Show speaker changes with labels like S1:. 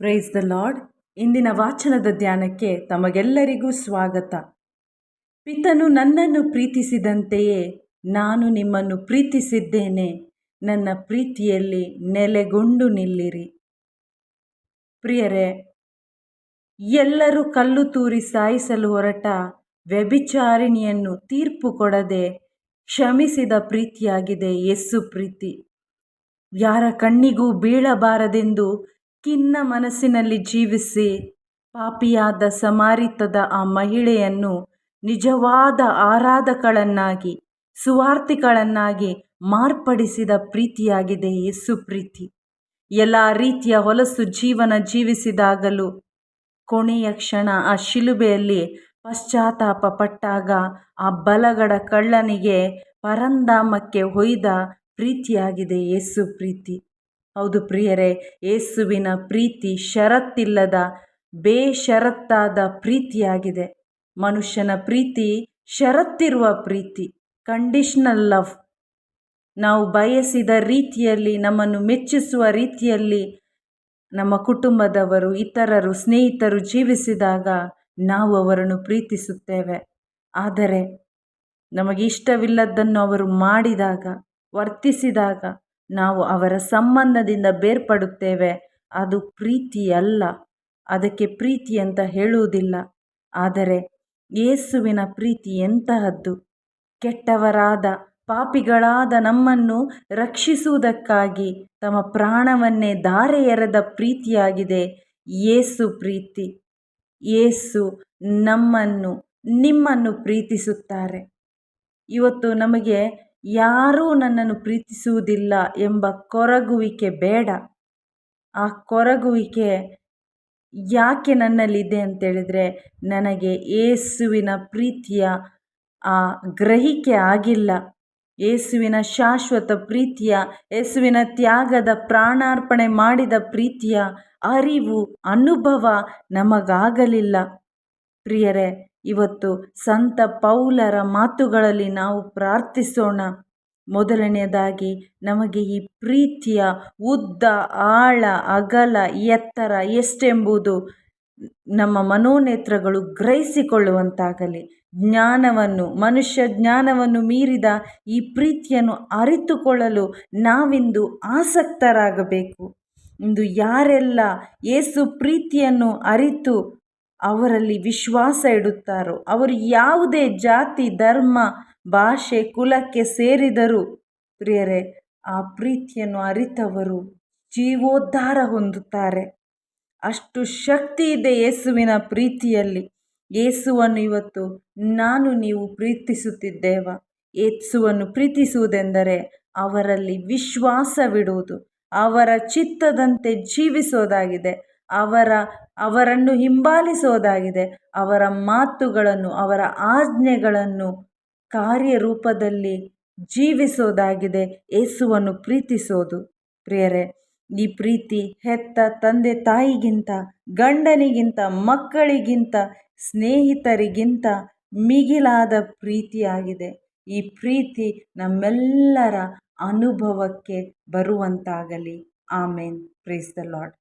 S1: Praise the lord ಇಂದಿನ ವಾಚನದ ಧ್ಯಾನಕ್ಕೆ ತಮಗೆಲ್ಲರಿಗೂ ಸ್ವಾಗತ. ಪಿತನು ನನ್ನನ್ನು ಪ್ರೀತಿಸಿದಂತೆಯೇ ನಾನು ನಿಮ್ಮನ್ನು ಪ್ರೀತಿಸಿದ್ದೇನೆ. ನನ್ನ ಪ್ರೀತಿಯಲ್ಲಿ ನೆಲೆಗೊಂಡು ನಿಲ್ಲಿರಿ. ಪ್ರಿಯರೇ, ಎಲ್ಲರೂ ಕಲ್ಲು ತೂರಿ ಸಾಯಿಸಲು ಹೊರಟ ವ್ಯಭಿಚಾರಿಣಿಯನ್ನು ತೀರ್ಪು ಕೊಡದೆ ಕ್ಷಮಿಸಿದ ಪ್ರೀತಿಯಾಗಿದೆ ಯಸ್ಸು ಪ್ರೀತಿ. ಯಾರ ಕಣ್ಣಿಗೂ ಬೀಳಬಾರದೆಂದು ಖಿನ್ನ ಮನಸ್ಸಿನಲ್ಲಿ ಜೀವಿಸಿ ಪಾಪಿಯಾದ ಸಮಾರಿತದ ಆ ಮಹಿಳೆಯನ್ನು ನಿಜವಾದ ಆರಾಧಕಳನ್ನಾಗಿ ಸುವಾರ್ಥಿಗಳನ್ನಾಗಿ ಮಾರ್ಪಡಿಸಿದ ಪ್ರೀತಿಯಾಗಿದೆ ಯೇಸು ಪ್ರೀತಿ. ಎಲ್ಲ ರೀತಿಯ ಹೊಲಸು ಜೀವನ ಜೀವಿಸಿದಾಗಲೂ ಕೊನೆಯ ಕ್ಷಣ ಆ ಶಿಲುಬೆಯಲ್ಲಿ ಪಶ್ಚಾತ್ತಾಪ ಪಟ್ಟಾಗ ಆ ಬಲಗಡ ಕಳ್ಳನಿಗೆ ಪರಂಧಾಮಕ್ಕೆ ಹೊಯ್ದ ಪ್ರೀತಿಯಾಗಿದೆ ಯೇಸು ಪ್ರೀತಿ. ಹೌದು ಪ್ರಿಯರೇ, ಯೇಸುವಿನ ಪ್ರೀತಿ ಷರತ್ತಿಲ್ಲದ, ಬೇಷರತ್ತಾದ ಪ್ರೀತಿಯಾಗಿದೆ. ಮನುಷ್ಯನ ಪ್ರೀತಿ ಷರತ್ತಿರುವ ಪ್ರೀತಿ ಕಂಡೀಷ್ನಲ್ ಲವ್ ನಾವು ಬಯಸಿದ ರೀತಿಯಲ್ಲಿ, ನಮ್ಮನ್ನು ಮೆಚ್ಚಿಸುವ ರೀತಿಯಲ್ಲಿ ನಮ್ಮ ಕುಟುಂಬದವರು, ಇತರರು, ಸ್ನೇಹಿತರು ಜೀವಿಸಿದಾಗ ನಾವು ಅವರನ್ನು ಪ್ರೀತಿಸುತ್ತೇವೆ. ಆದರೆ ನಮಗೆ ಇಷ್ಟವಿಲ್ಲದ್ದನ್ನು ಅವರು ಮಾಡಿದಾಗ, ವರ್ತಿಸಿದಾಗ ನಾವು ಅವರ ಸಂಬಂಧದಿಂದ ಬೇರ್ಪಡುತ್ತೇವೆ. ಅದು ಪ್ರೀತಿ ಅಲ್ಲ ಅದಕ್ಕೆ ಪ್ರೀತಿ ಅಂತ ಹೇಳುವುದಿಲ್ಲ. ಆದರೆ ಯೇಸುವಿನ ಪ್ರೀತಿ ಎಂತಹದ್ದು? ಕೆಟ್ಟವರಾದ ಪಾಪಿಗಳಾದ ನಮ್ಮನ್ನು ರಕ್ಷಿಸುವುದಕ್ಕಾಗಿ ತಮ್ಮ ಪ್ರಾಣವನ್ನೇ ಧಾರೆ ಎರೆದ ಪ್ರೀತಿಯಾಗಿದೆ ಯೇಸು ಪ್ರೀತಿ. ಯೇಸು ನಮ್ಮನ್ನು, ನಿಮ್ಮನ್ನು ಪ್ರೀತಿಸುತ್ತಾರೆ. ಇವತ್ತು ನಮಗೆ ಯಾರೂ ನನ್ನನ್ನು ಪ್ರೀತಿಸುವುದಿಲ್ಲ ಎಂಬ ಕೊರಗುವಿಕೆ ಬೇಡ. ಆ ಕೊರಗುವಿಕೆ ಯಾಕೆ ನನ್ನಲ್ಲಿದೆ ಅಂತೇಳಿದರೆ ನನಗೆ ಏಸುವಿನ ಪ್ರೀತಿಯ ಆ ಗ್ರಹಿಕೆ ಆಗಿಲ್ಲ. ಏಸುವಿನ ಶಾಶ್ವತ ಪ್ರೀತಿಯ ಯೇಸುವಿನ ತ್ಯಾಗದ ಪ್ರಾಣಾರ್ಪಣೆ ಮಾಡಿದ ಪ್ರೀತಿಯ ಅರಿವು, ಅನುಭವ ನಮಗಾಗಲಿಲ್ಲ. ಪ್ರಿಯರೇ ಇವತ್ತು ಸಂತ ಪೌಲರ ಮಾತುಗಳಲ್ಲಿ ನಾವು ಪ್ರಾರ್ಥಿಸೋಣ. ಮೊದಲನೆಯದಾಗಿ ನಮಗೆ ಈ ಪ್ರೀತಿಯ ಉದ್ದ, ಆಳ, ಅಗಲ, ಎತ್ತರ ಎಷ್ಟೆಂಬುದು ನಮ್ಮ ಮನೋನೇತ್ರಗಳು ಗ್ರಹಿಸಿಕೊಳ್ಳುವಂತಾಗಲಿ. ಜ್ಞಾನವನ್ನು, ಮನುಷ್ಯ ಜ್ಞಾನವನ್ನು ಮೀರಿದ ಈ ಪ್ರೀತಿಯನ್ನು ಅರಿತುಕೊಳ್ಳಲು ನಾವಿಂದು ಆಸಕ್ತರಾಗಬೇಕು. ಇಂದು ಯಾರೆಲ್ಲ ಏಸು ಪ್ರೀತಿಯನ್ನು ಅರಿತು ಅವರಲ್ಲಿ ವಿಶ್ವಾಸ ಇಡುತ್ತಾರೋ? ಅವರು ಯಾವುದೇ ಜಾತಿ, ಧರ್ಮ, ಭಾಷೆ, ಕುಲಕ್ಕೆ ಸೇರಿದರೂ ಪ್ರಿಯರೇ, ಆ ಪ್ರೀತಿಯನ್ನು ಅರಿತವರು ಜೀವೋದ್ಧಾರ ಹೊಂದುತ್ತಾರೆ. ಅಷ್ಟು ಶಕ್ತಿ ಇದೆ ಯೇಸುವಿನ ಪ್ರೀತಿಯಲ್ಲಿ. ಯೇಸುವನ್ನು ಇವತ್ತು ನಾನು ನೀವು ಪ್ರೀತಿಸುತ್ತಿದ್ದೇವ? ಯೇಸುವನ್ನು ಪ್ರೀತಿಸುವುದೆಂದರೆ ಅವರಲ್ಲಿ ವಿಶ್ವಾಸವಿಡುವುದು, ಅವರ ಚಿತ್ತದಂತೆ ಜೀವಿಸೋದಾಗಿದೆ. ಅವರ, ಅವರನ್ನು ಹಿಂಬಾಲಿಸೋದಾಗಿದೆ. ಅವರ ಮಾತುಗಳನ್ನು, ಅವರ ಆಜ್ಞೆಗಳನ್ನು ಕಾರ್ಯರೂಪದಲ್ಲಿ ಜೀವಿಸೋದಾಗಿದೆ. ಯೇಸುವನ್ನು ಪ್ರೀತಿಸೋದು. ಪ್ರಿಯರೇ, ಈ ಪ್ರೀತಿ ಹೆತ್ತ ತಂದೆ ತಾಯಿಗಿಂತ, ಗಂಡನಿಗಿಂತ, ಮಕ್ಕಳಿಗಿಂತ, ಸ್ನೇಹಿತರಿಗಿಂತ ಮಿಗಿಲಾದ ಪ್ರೀತಿಯಾಗಿದೆ. ಈ ಪ್ರೀತಿ ನಮ್ಮೆಲ್ಲರ ಅನುಭವಕ್ಕೆ ಬರುವಂತಾಗಲಿ. ಆಮೇನ್. Praise the lord